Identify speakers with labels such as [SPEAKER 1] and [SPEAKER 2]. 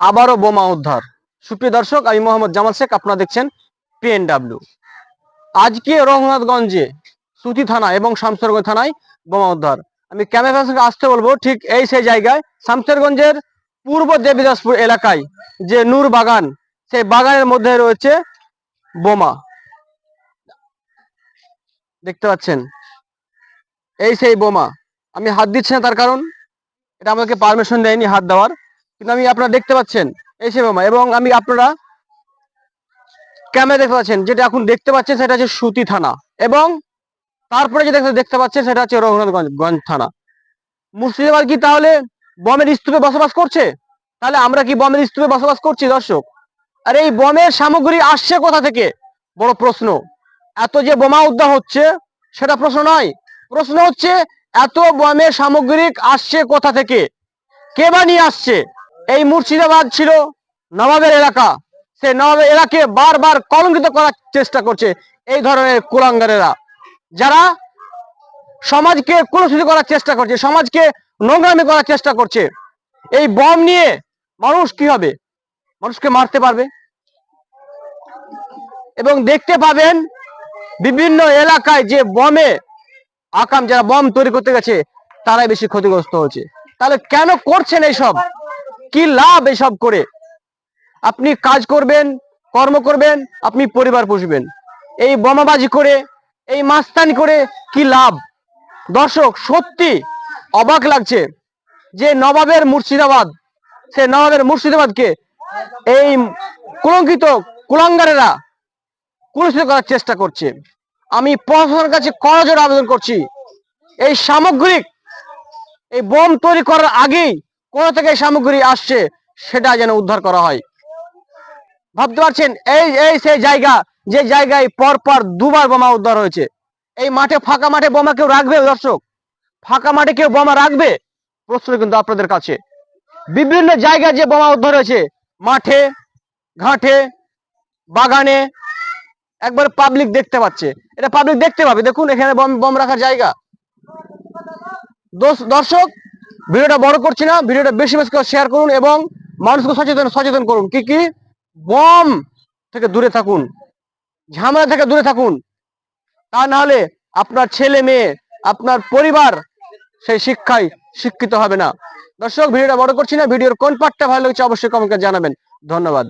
[SPEAKER 1] আবারও বোমা উদ্ধার। সুপ্রিয় দর্শক, আমি মোহাম্মদ জামাল শেখ, আপনারা দেখছেন পিএনডাব্লিউ আজকে রঘুনাথগঞ্জে সুতি থানা এবং শামসেরগঞ্জ থানায় বোমা উদ্ধার। আমি ক্যামেরার সঙ্গে আসতে বলব, ঠিক এই সেই জায়গায়, শামসেরগঞ্জের পূর্ব দেবীদাসপুর এলাকায় যে নূর বাগান, সেই বাগানের মধ্যে রয়েছে বোমা। দেখতে পাচ্ছেন? এই সেই বোমা। আমি হাত দিচ্ছি না তার কারণ, এটা আমাকে পারমিশন দেয়নি হাত দেওয়ার। কিন্তু আমি আপনারা দেখতে পাচ্ছেন। এই সেই বোমা এবং আমি আপনারা ক্যামেরা দেখতে পাচ্ছেন, যেটা এখন দেখতে পাচ্ছেন সেটা হচ্ছে সুতি থানা। এবং তারপরে যেটা দেখতে পাচ্ছেন সেটা হচ্ছে রঘুনাথগঞ্জ থানা। মুর্শিদাবাদ কি তাহলে বমের স্তূপে বসবাস করছে? তাহলে আমরা কি বমের স্তূপে বসবাস করছি, দর্শক? আর এই বমের সামগ্রী আসছে কোথা থেকে? বড় প্রশ্ন। এত যে বোমা উদ্ধার হচ্ছে, সেটা প্রশ্ন নয়। প্রশ্ন হচ্ছে, এত বোমের সামগ্রিক আসছে কোথা থেকে? কে বা নিয়ে আসছে? এই মুর্শিদাবাদ ছিল নবাবের এলাকা। সে নবাবের এলাকে বারবার কলঙ্কিত করার চেষ্টা করছে এই ধরনের কুলাঙ্গারেরা। যারা সমাজকে কুলসিত করার চেষ্টা করছে, সমাজকে নোংরামি করার চেষ্টা করছে। এই বম নিয়ে মানুষ কি হবে? মানুষকে মারতে পারবে? এবং দেখতে পাবেন বিভিন্ন এলাকায় যে বমে আকাম, যারা বম তৈরি করতে গেছে, তারাই বেশি ক্ষতিগ্রস্ত হচ্ছে। তাহলে কেন করছেন এইসব? কি লাভ এসব করে? আপনি কাজ করবেন, কর্ম করবেন, আপনি পরিবার পুষবেন। এই বোমাবাজি করে, এই মাস্তানি করে কি লাভ? দর্শক, সত্যি অবাক লাগছে যে নবাবের মুর্শিদাবাদ, সে নবাবের মুর্শিদাবাদকে এই কুলঙ্কিত কুলাঙ্গারেরা কুলসিত করার চেষ্টা করছে। আমি প্রশাসনের কাছে করজোর আবেদন করছি, এই সামগ্রিক এই বোম তৈরি করার আগেই কোথা থেকে সামগ্রী আসছে সেটা যেন উদ্ধার করা হয়। ভাবতে পারছেন? এই এই সেই জায়গা, যে জায়গায় পর পর দুবার বোমা উদ্ধার হয়েছে। এই মাঠে, ফাঁকা মাঠে বোমা কেউ রাখবে দর্শক? ফাঁকা মাঠে কেউ বোমা রাখবে? প্রশ্ন কিন্তু আপনাদের কাছে। বিভিন্ন জায়গায় যে বোমা উদ্ধার হয়েছে, মাঠে, ঘাটে, বাগানে, একবার পাবলিক দেখতে পাচ্ছে। এটা পাবলিক দেখতে পাবে। দেখুন, এখানে বম রাখার জায়গা। দর্শক ভিডিওটা বড় করছি না, ভিডিওটা বেশি বেশি করে শেয়ার করুন এবং মানুষকে সচেতন সচেতন করুন। কি কি? বম থেকে দূরে থাকুন, ঝামেলা থেকে দূরে থাকুন। তা না হলে আপনার ছেলে মেয়ে, আপনার পরিবার সেই শিক্ষায় শিক্ষিত হবে না। দর্শক, ভিডিওটা বড় করছি না, ভিডিওর কোন পার্টটা ভালো লাগছে অবশ্যই কমেন্টে জানাবেন। ধন্যবাদ।